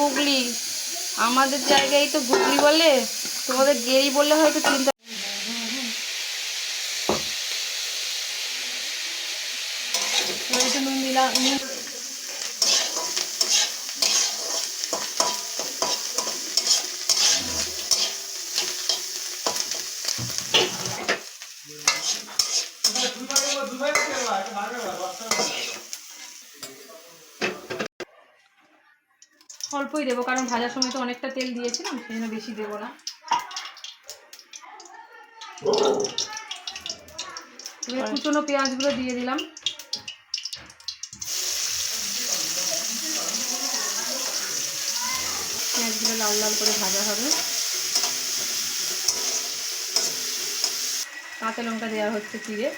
গুগলি। আমাদের জায়গায় তো গুগলি বলে তোমাদের গেরি বললে হয়তো চিন্তা নুন দিলাম অল্পই দেবো কারণ ভাজার সময় তো অনেকটা তেল দিয়েছিলাম সেই জন্য বেশি দেবো না। এবার কুচনো পেঁয়াজগুলো দিয়ে দিলাম। পেঁয়াজগুলো লাল লাল করে ভাজা হবে। কাঁচা লঙ্কা দেওয়া হচ্ছে চিড়ে।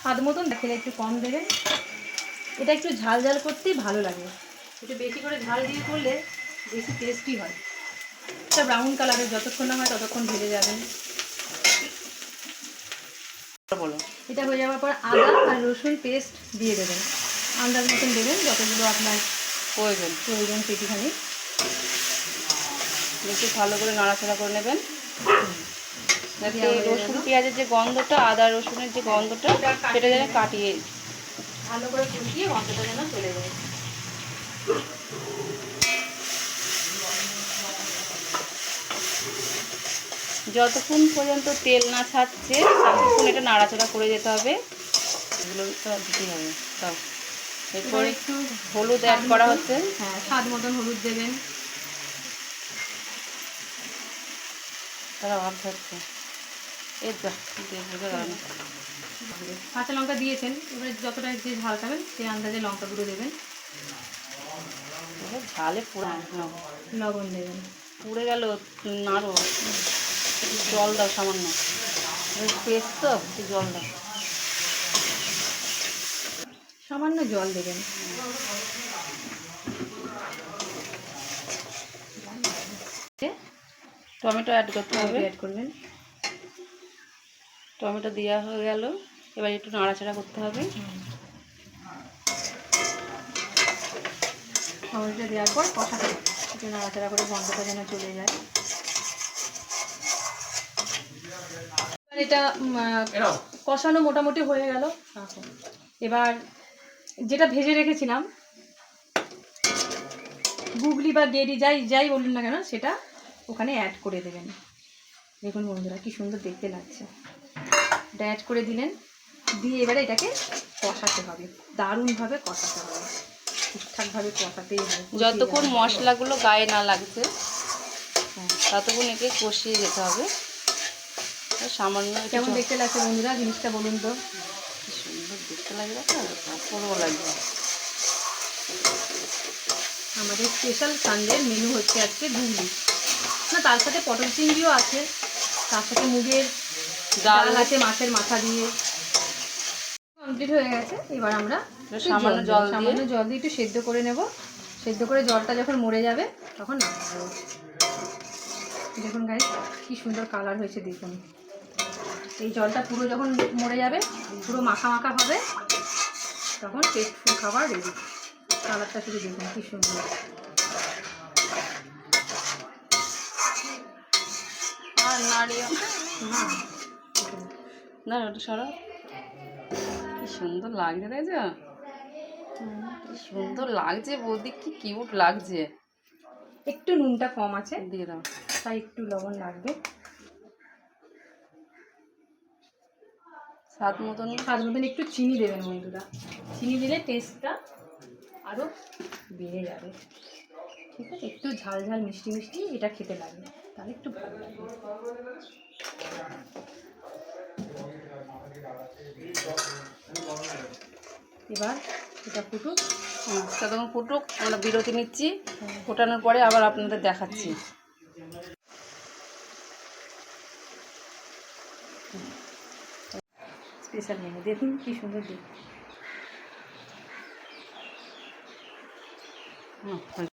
স্বাদ মতন দেখেন একটু কম দেবেন এটা একটু ঝাল ঝাল করতেই ভালো লাগে। একটু বেশি করে ঝাল দিয়ে করলে বেশি টেস্টি হয়। এটা ব্রাউন কালারের যতক্ষণ না হয় ততক্ষণ ভেজে যাবেন বলো। এটা হয়ে যাওয়ার পর আদা আর রসুন পেস্ট দিয়ে দেবেন। আন্দাজ মতন দেবেন যতগুলো আপনার প্রয়োজন। প্রয়োজন পেটিখানি একটু ভালো করে নাড়াচাড়া করে নেবেন। রসুন পেঁয়াজের যে গন্ধটা আদা রসুনের যে গন্ধটা সেটা যেন কাটিয়ে ভালো করে কষিয়ে গন্ধটা যেন চলে যায়। যতক্ষণ পর্যন্ত তেল না ছাড়ছে ততক্ষণ এটা নাড়াচাড়া করে যেতে হবে। এগুলো তো দিতেই হবে। তাও এরপর একটু হলুদ অ্যাড করা হচ্ছে। হ্যাঁ স্বাদ মতন হলুদ দেবেন। তারা বোঝা গেল না কাঁচা লঙ্কা দিয়েছেন। এবারে যতটা যে ঝাল খাবেন সেই আন্দাজে লঙ্কা গুঁড়ো দেবেন। ঝালে পুরো লবণ দেবেন। পুড়ে গেল নাড়ো। জল দাও সামান্য। পেস্ট তো একটু জল দাও। সামান্য জল দেবেন। টমেটো অ্যাড করতে হবে। অ্যাড করবেন। টমেটো দেওয়া হয়ে গেল। এবার একটু নাড়াচাড়া করতে হবে। টমেটোটা দেওয়ার পর। একটু নাড়াচাড়া করে গন্ধটা যেন চলে যায় এবার এটা কষানো মোটামুটি হয়ে গেল। এবার যেটা ভেজে রেখেছিলাম গুগলি বা গেরি যাই যাই বলুন না কেন সেটা ওখানে অ্যাড করে দেবেন। দেখুন বন্ধুরা কি সুন্দর দেখতে লাগছে। এটা অ্যাড করে দিলেন দিয়ে এবারে এটাকে কষাতে হবে। দারুণভাবে কষাতে হবে। ঠিকঠাকভাবে কষাতেই হবে। যতক্ষণ মশলাগুলো গায়ে না লাগছে হ্যাঁ। ততক্ষণ একে কষিয়ে যেতে হবে। সামান্য কেমন দেখতে লাগছে বন্ধুরা? জিনিসটা বলুন তো। সুন্দর দেখতে লাগে দেখো। লাগবে। আমাদের স্পেশাল সানডের মেনু হচ্ছে আজকে ঘুগনি। না তার সাথে পটল চিংড়িও আছে। তার সাথে মুগের ডাল। আছে মাছের মাথা দিয়ে। কমপ্লিট হয়ে গেছে। এবার আমরা সামান্য জল সামান্য জল দিয়ে একটু সেদ্ধ করে নেব। সেদ্ধ করে জলটা যখন মরে যাবে তখন নামিয়ে দেবো দেখুন গাই কি সুন্দর কালার হয়েছে দেখুন। এই জলটা পুরো যখন মরে যাবে পুরো মাখা মাখা হবে তখন টেস্টফুল খাবার রেডি কালারটা শুধু দেখুন কি সুন্দর। না। ওটা সরা। কি সুন্দর লাগছে দেখছ কি সুন্দর লাগছে বৌদি কি কিউট লাগছে। একটু নুনটা কম আছে দিয়ে দাও। তাই একটু লবণ লাগবে। স্বাদ মতন স্বাদ মতন একটু চিনি দেবেন বন্ধুরা। চিনি দিলে টেস্টটা আরও বেড়ে যাবে। ঠিক আছে? একটু ঝাল ঝাল মিষ্টি মিষ্টি এটা খেতে লাগবে। তাহলে একটু ভালো লাগবে। এবার এটা ফুটুক। ততক্ষণ ফুটুক আমরা বিরতি নিচ্ছি। ফোটানোর পরে আবার আপনাদের দেখাচ্ছি। Special menu. দেখুন কী সুন্দর হুম